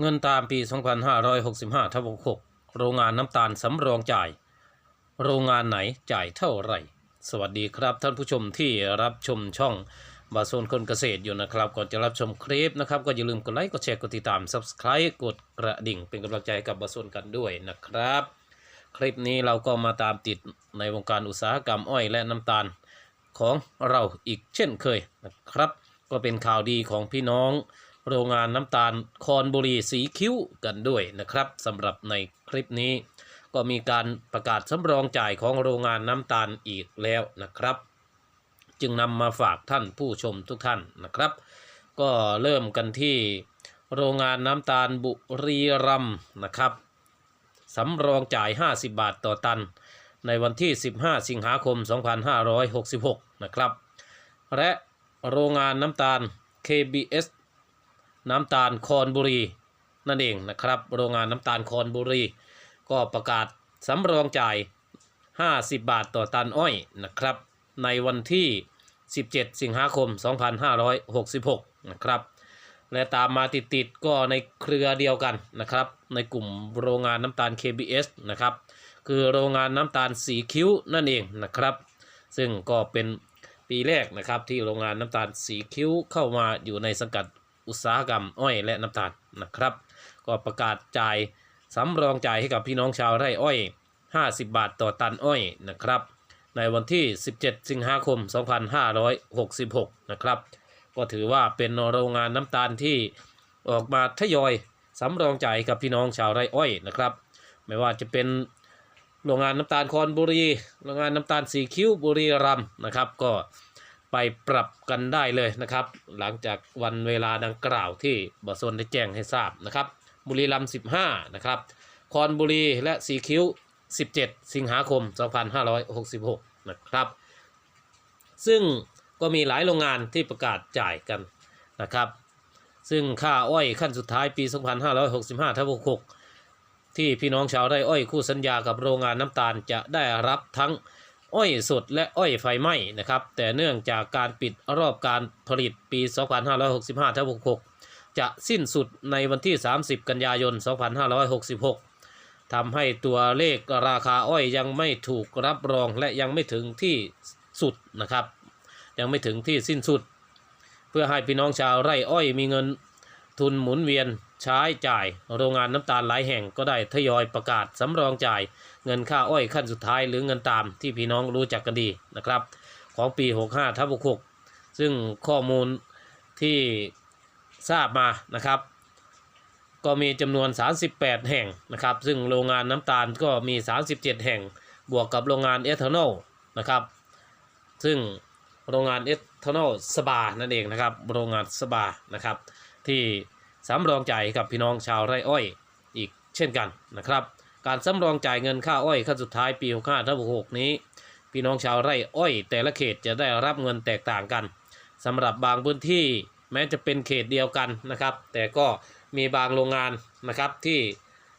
เงินตามปี 2565ทับ6โรงงานน้ำตาลสำรองจ่าย โรงงานไหนจ่ายเท่าไหร่ สวัสดีครับท่านผู้ชมที่รับชมช่องบาโซนคนเกษตรอยู่นะครับ ก่อนจะรับชมคลิปนะครับ ก็อย่าลืมกดไลค์กดแชร์กดติดตาม Subscribe กดกระดิ่ง เป็นกำลังใจกับบาโซนกันด้วยนะครับ คลิปนี้เราก็มาตามติดในวงการอุตสาหกรรมอ้อยและน้ำตาลของเราอีกเช่นเคยนะครับ ก็เป็นข่าวดีของพี่น้อง โรงงานน้ำตาลคอนบุรีสีคิ้วกันด้วยนะครับสำหรับในคลิปนี้ ก็มีการประกาศสำรองจ่ายของโรงงานน้ำตาลอีกแล้วนะครับ จึงนำมาฝากท่านผู้ชมทุกท่านนะครับ ก็เริ่มกันที่โรงงานน้ำตาลบุรีรัมนะครับสำรองจ่าย 50 บาทต่อตัน ในวันที่ 15 สิงหาคม 2566 นะครับ และโรงงานน้ำตาล KBS น้ำตาลคอนบุรี นั่นเองนะครับ โรงงานน้ำตาลคอนบุรี ก็ประกาศสำรองจ่าย 50 บาทต่อตันอ้อยนะครับ ในวันที่ 17 สิงหาคม 2566 นะครับ และตามมาติดๆก็ในเครือเดียวกันนะครับ ในกลุ่มโรงงานน้ำตาล KBS นะครับ คือโรงงานน้ำตาลสีคิ้วนั่นเองนะครับ ซึ่งก็เป็นปีแรกนะครับที่โรงงานน้ำตาลสีคิ้วเข้ามาอยู่ในสังกัด อุตสาหกรรมอ้อยและน้ำตาลนะครับ ก็ประกาศจ่ายสำรองจ่ายให้กับพี่น้องชาวไร่อ้อย 50 บาทต่อตันอ้อยนะครับ ในวันที่ 17 สิงหาคม 2566 นะครับ ก็ถือว่าเป็นโรงงานน้ำตาลที่ออกมาทยอยสำรองจ่ายกับพี่น้องชาวไร่อ้อยนะครับ ไม่ว่าจะเป็นโรงงานน้ำตาลคอนบุรี โรงงานน้ำตาลสีคิ้วบุรีรัมนะครับ ก็ ไปปรับกันได้เลยนะครับ หลังจากวันเวลาดังกล่าวที่บอสนได้แจ้งให้ทราบนะครับ บุรีรัมย์15 นะครับ คอนบุรีและสีคิ้ว 17 สิงหาคม 2566 นะครับ ซึ่งก็มีหลายโรงงานที่ประกาศจ่ายกันนะครับ ซึ่งค่าอ้อยขั้นสุดท้ายปี 2565ทับ66 ที่พี่น้องชาวไร่อ้อยคู่สัญญากับโรงงานน้ำตาลจะได้รับทั้ง อ้อยสดและอ้อยไฟไหม้นะครับ แต่เนื่องจากการปิดรอบการผลิตปี 2565ทับ66 จะสิ้นสุดในวันที่ 30 กันยายน 2566 ทำให้ตัวเลขราคาอ้อยยังไม่ถูกรับรองและยังไม่ถึงที่สุดนะครับ ยังไม่ถึงที่สิ้นสุด เพื่อให้พี่น้องชาวไร่อ้อยมีเงิน ทุนหมุนเวียนใช้จ่าย โรงงานน้ำตาลหลายแห่งก็ได้ทยอยประกาศสำรองจ่าย เงินค่าอ้อยขั้นสุดท้ายหรือเงินตามที่พี่น้องรู้จักกันดีนะครับ ของปี 65ทับ66 ซึ่งข้อมูลที่ทราบมานะครับ ก็มีจำนวน 38 แห่งนะครับ ซึ่งโรงงานน้ำตาลก็มี 37 แห่งบวกกับโรงงานเอทานอลนะครับ ซึ่งโรงงานเอทานอลสบานั่นเองนะครับ โรงงานสบานะครับ ที่สำรองจ่ายกับพี่น้องชาวไร่อ้อยอีกเช่นกันนะครับ การสำรองจ่ายเงินค่าอ้อยขั้นสุดท้ายปี65ทับ66นี้ พี่น้องชาวไร่อ้อย แต่ละเขตจะได้รับเงินแตกต่างกันสำหรับบางพื้นที่แม้จะเป็นเขตเดียวกันนะครับ แต่ก็มีบางโรงงานนะครับที่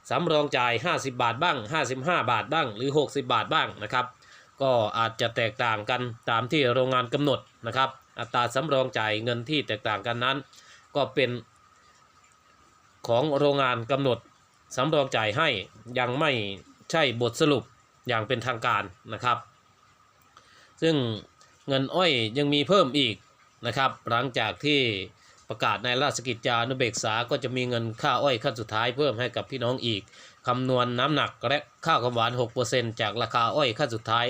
สำรองจ่าย 50 บาทบ้าง 55 บาทบ้างหรือ 60 บาทบ้างนะครับ ก็อาจจะแตกต่างกันตามที่โรงงานกำหนดนะครับ อัตราสำรองจ่ายเงินที่แตกต่างกันนั้น ก็เป็นของโรงงานกำหนดสำรองจ่ายให้ยังไม่ใช่บทสรุปอย่างเป็นทางการนะครับ ซึ่งเงินอ้อยยังมีเพิ่มอีกนะครับ หลังจากที่ประกาศในราชกิจจานุเบกษาก็จะมีเงินค่าอ้อยขั้นสุดท้ายเพิ่มให้กับพี่น้องอีกคำนวณน้ำหนักและข้าวกำหวาน 6%จากราคาอ้อยขั้นสุดท้าย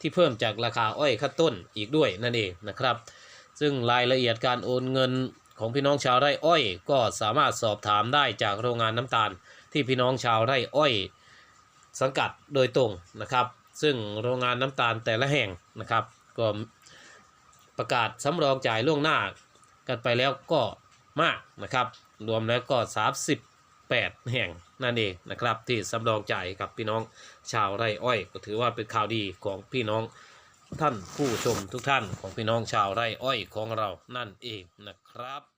ที่เพิ่มจากราคาอ้อยขั้นต้นอีกด้วยนั่นเองนะครับ ซึ่งรายละเอียดการโอนเงิน ของพี่น้องชาวไร่อ้อย ก็สามารถสอบถามได้จากโรงงานน้ำตาล ที่พี่น้องชาวไร่อ้อย สังกัดโดยตรงนะครับ ซึ่งโรงงานน้ำตาลแต่ละแห่งนะครับ ก็ประกาศสำรองจ่ายล่วงหน้ากันไปแล้วก็มากนะครับ รวมแล้วก็ 38 แห่งนั่นเองนะครับ ที่สำรองจ่ายกับพี่น้องชาวไร่อ้อย ก็ถือว่าเป็นข่าวดีของพี่น้อง ท่านผู้ชมทุกท่านของพี่น้องชาวไร่อ้อยของเรานั่นเองนะครับ